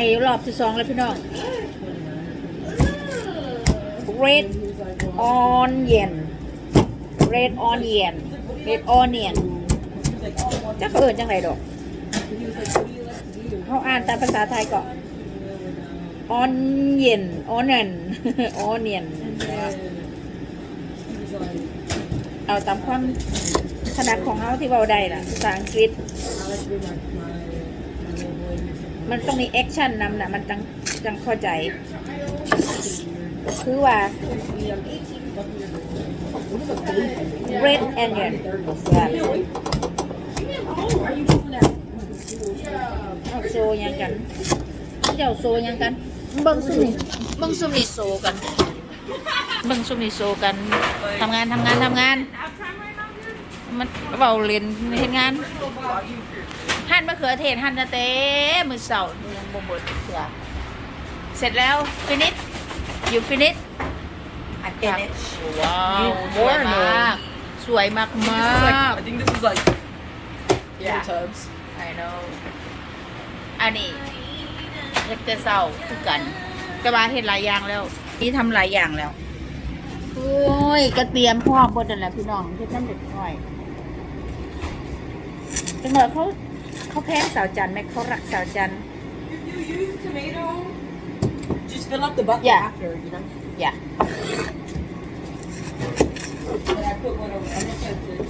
ให้รอบที่สองแล้วพี่น้อง red onion red onion red onion จะเขาเอิญจังไรดอกเขาอ่านตามภาษาไทยก็ onion onion onion เอาตามความถนัดของเขาที่เราได้ล่ะภาษาอังกฤษ มันต้องมีแอคชั่นนำนะมันจังจังเข้าใจ คือว่า red onion แบบเอาโซยังกันเจ้าโซยังกันเบิ้งซุมนี่เบิ้งซุมนี่โซกันเบิ้งซุมนี่โซกันทำงานทำงานทำงาน มันเบาเรียนเห็นงานหั่นมะเขือเทศหั่นจะเต้มือเสาร์ยังบ่หมดเสือเสร็จแล้วฟินิชอยู่ฟินิช I finished. ว้าวสวยมากสวยมาก This มา is ก like, I think this is like Yeah. air tubs. I know อันนี้เฮ็ดแต่เศร้าคือกันแต่ว่าเฮ็ดหลายอย่างแล้ว นี่ทำหลายอย่างแล้วโอ้ยกระเตรียมพร้อมหมดนั่นแหละพี่น้องเฮ็ดน้ำเด็ดหน่อย จังหวะเขาเขาแพ้สาวจันทร์ไหมเขารักสาวจันทร์ If you use tomato, just fill up the bucket Yeah. after, you know. อย่า And I put one over. I look at this.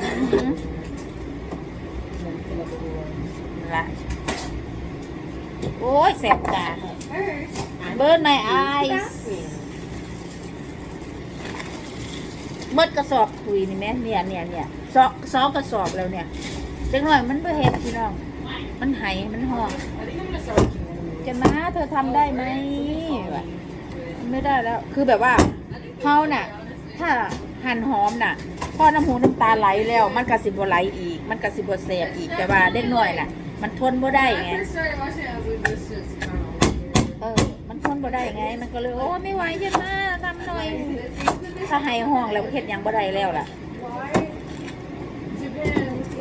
อือหือ And then fill up the other one. ละโอ้ยแสบตาเบิร์นไมไอเมื่อกระสอบคุยนี่แม่เนี่ยเนี่ยเนี่ยซอกซอกกระสอบแล้วเนี่ย เด็กหน่อยมันเบื่อเห็ดพี่น้อง มันไหายมันห่อ I think I'm gonna start making one of จะมาเธอทำได้ไหมไม่ได้แล้ว คือแบบว่าเขาน่ะ ถ้าหั่นหอมน่ะพอน้ำหูน้ำตาไหลแล้ว มันกระสิบไหลอีก มันกระสิบแสบอีกแต่ว่าเด็กหน่อยน่ะ มันทนบ่ได้ไงเออ มันทนบ่ได้ไง มันก็เลยโอ้ไม่ไหวจะมาทำหน่อย ถ้าให้ห้องแล้วเฮ็ดหยังบ่ได้แล้วล่ะ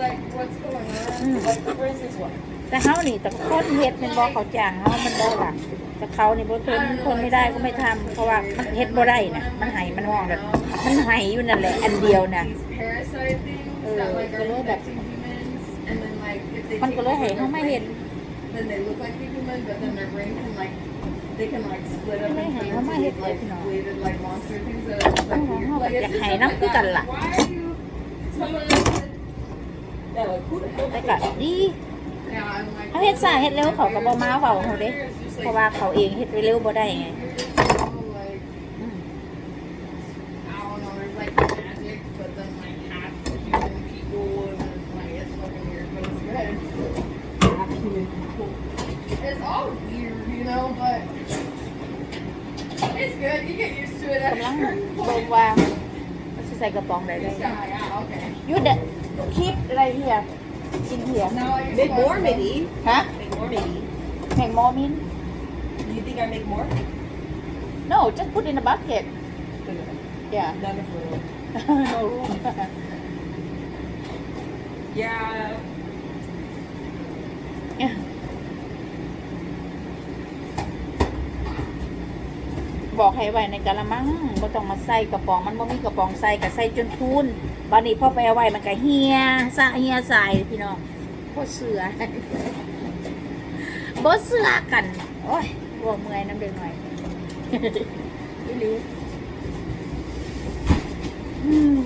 like, what's going on. อืม Like, for instance, what? แต่เฮานี่แต่คนเฮ็ดแมันบ่เขาจ้างเฮามันบ่ล่ะแต่เขานี่บ่ทนทนไม่ได้ก็ไม่ทำเพราะว่ามันเฮ็ดบ่ได้น่ะมันให้มันห้องแบบมันให้อยู่นั่นแหละอันเดียวน่ะ These parasite things Ừ, that, like, cái are lối đặt- infecting humans, and then, like, if they มันก็ take เลยให้ over เฮา the มาเฮ็ด human, then they look like the human, but then their brain can, like, they can, like, split up Cái này into hay into lắm mà these, hết like, rồi. related, like, monster things that are just, like, Không, weird. không, Like, chắc it's just hay stuff lắm, like cứ that. cần là- Why are you... Someone said- Yeah, like, who the hell แต่ก็ดี Yeah, I'm like... เฮาเฮ็ดซ่าเฮ็ดเร็วเขาก็บ่มาเว้าเฮาเด้ It's just, เพ like, ราะว่าเขาเองเฮ็ดเร็วบ่ได้ไง Like, อืม I don't know, there's like magic, but then like half the human people, and then like it's fucking weird, but it's good. half human people? It's all weird, you know, but it's good. You get used to it กำลัง after. เบิ่งว่ามันสิใส่กระป๋องได้ This ได้ guy, yeah, okay. ยูเดคลิปอะไรเฮี ยกินเหีย Now I Make more, maybe. ฮะ Make more, maybe. แห่งมอมิน Do you think I make more? no just put in a bucket yeah None of them. no room Yeah. บอกให้ไว้ในกะละมังบ่ต้องมาใส่กระป๋องมันบ่มีกระป๋องใส่ก็ใส่จนทุนบัดนี้พอไปเอาไว้มันก็เหียสะเหียใส่พี่น้องบ่เสือบ่เสือกัน โอ้ยบ่เมื่อยน้ำเดือดหน่อยอีหลีอืม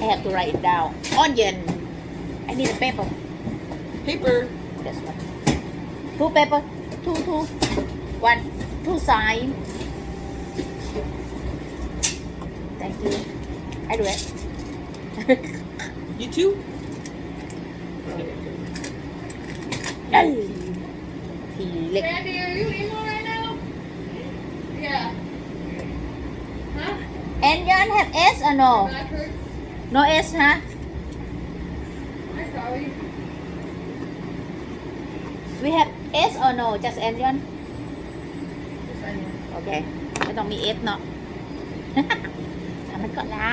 I have to write it down. Onion. I need a paper. Paper. This one. Two paper. Two, two. One. Two side. Thank you. I do it. You too? Thì lick. Randy, are you emo right now? Yeah. Huh? Onion have S or no? No S, huh? I probably. We have S or no? Just onion? Just onion. โอเคไม่ต้องมี S เนาะทำมันก่อนนะ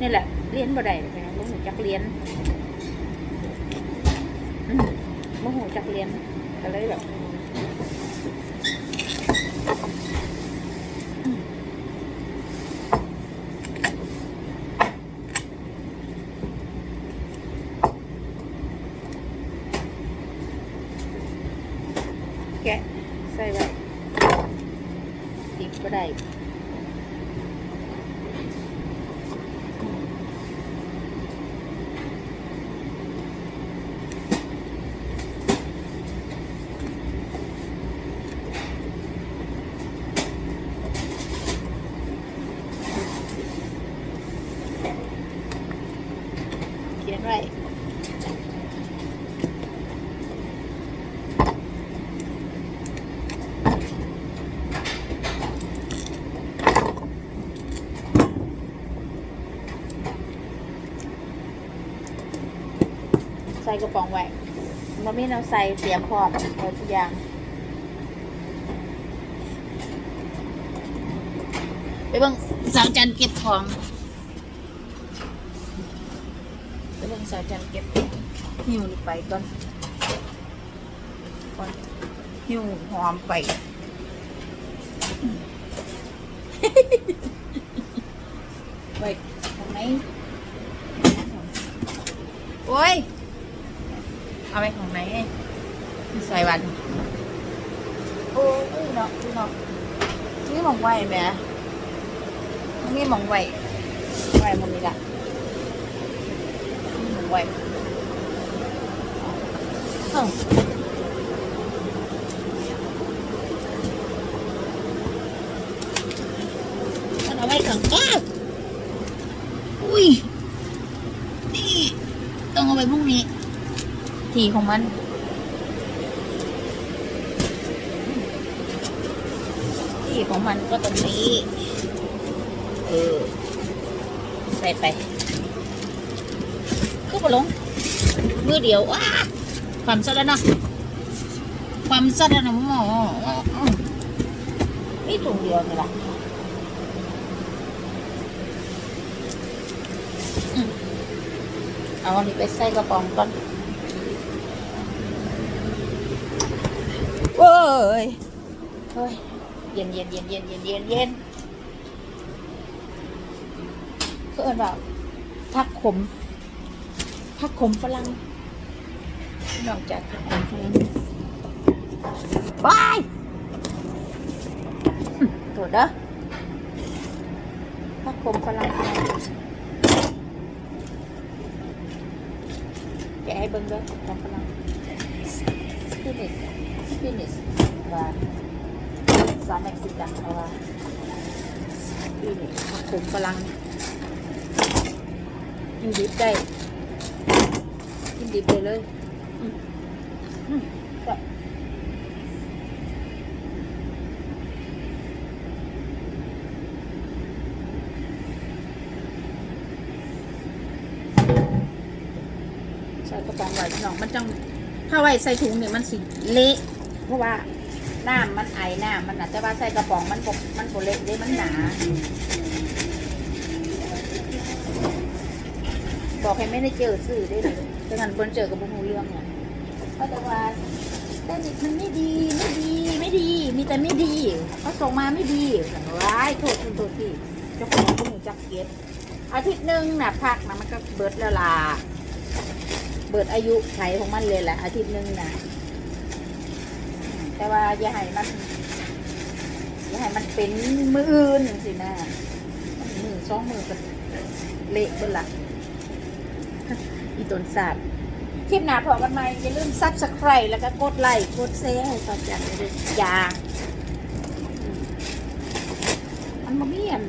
นี่แหละเรียนบ่ได้เลยนะโมโหจักเรียนอืมโมโหจักเรียนก็เลยแบบอืมแกะใส่ไว้ ติดบ่ได้เขียนไว้ ใส่กระป๋องไว้มันไม่เอาใส่เตรียมพร้อมเอาทุกอย่างไปเบิ่งสาวจันเก็บของไปเบิ่งสาวจันเก็บหิวไปก่อนก่อนหิวหอมไปไปทางไหนโอ้ย เอาไปของไหนใส่วัน โอ้ยเนาะเนาะนี่มองไว้แหม่นี่มองไว้ไว้มันนี่ละนี่มองไว้เอ้นเอาไว้ข้างก้าวอุ้ย นี่ ต้องเอาไปพรุ่งนี้ ทีของมันที่ของมันก็ตรงนี้ เออ ใส่ไปก็บลงมือเดียวว้าความซะแล้วเนาะความซะแล้วนะหมอนี่ถุงเดียวนี่แหละอืมเอาอันนี้ไปใส่กระป๋องก่อน เว้ยเฮ้ยเย็นเย็นเย็นเย็นเย็นเย็นเย็นก็เอินว่าผักขมผักขมฝรั่งนอกจากผักขมฝรั่งบายโถเด้อผักขมฝรั่งแกะให้เบิ่งเด้อผักขมฝรั่งส ปินิชสปินิชว่าซอสเม็กซิกันเอาว่าอีนี่ผักขมฝรั่งกินดิบได้ กินดิบได้เลยใส่กระป๋องไว้พี่น้องมันจัง ถ้าไว้ใส่ถุงเนี่ยมันสิเละเพราะว่าน้ำมันไอน้ำมันน่ะแต่ว่าใส่กระป๋องมันบกมันโบเละเด้มันหนา บอกให้ไม่ได้เจอสื่อได้เลยแต่งันเพิ่นเจอกับบุ้งเรื่องเนี่ยก็จะว่าแต่นี่มันไม่ดีไม่ดีไม่ดี มีแต่ไม่ดีเขาส่งมาไม่ดีร้ายโทษคุณโทษที่เจ้าของบุ้งจักเก็บอาทิตย์หนึ่งน่ะพักนะมันก็เบิดแล้วล่ะ เบิดอายุไขของมันเลยแหละอาทิตย์หนึ่งนะแต่ว่าอย่าให้มันอย่าให้มันเป็นมืออื่นสินะมือสองมือก็เละเบิดละอีตนสาบคลิปหนาพอกันไหมอย่าลืมซับสไครต์แล้วก็กดไลค์กดแชร์ให้สอจังเลยอยามันบ่มีอัน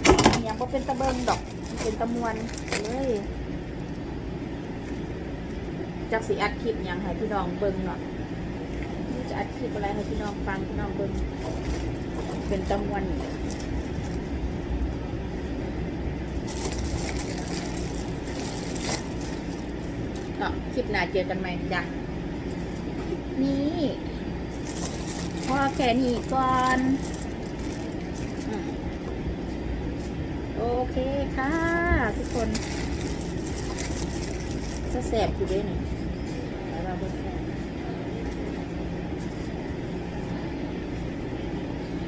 อย่างบ่เป็นตะเบิงดอกเป็นตะมวนเลย จักสิอัดคลิปยังให้พี่น้องเบิ่งเนาะจะอัดคลิปอะไรให้พี่น้องฟังพี่น้องเบิ่งเป็นจำวันเนาะคลิปหน้าเจอกันใหมจ้ะนี่พอแค่นี้ก่อนโอเคค่ะ ทุกคนจะแสบอยู่ด้วยนี่ เราก็แสบ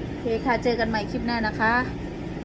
โอเคค่ะ เจอกันใหม่คลิปหน้านะคะ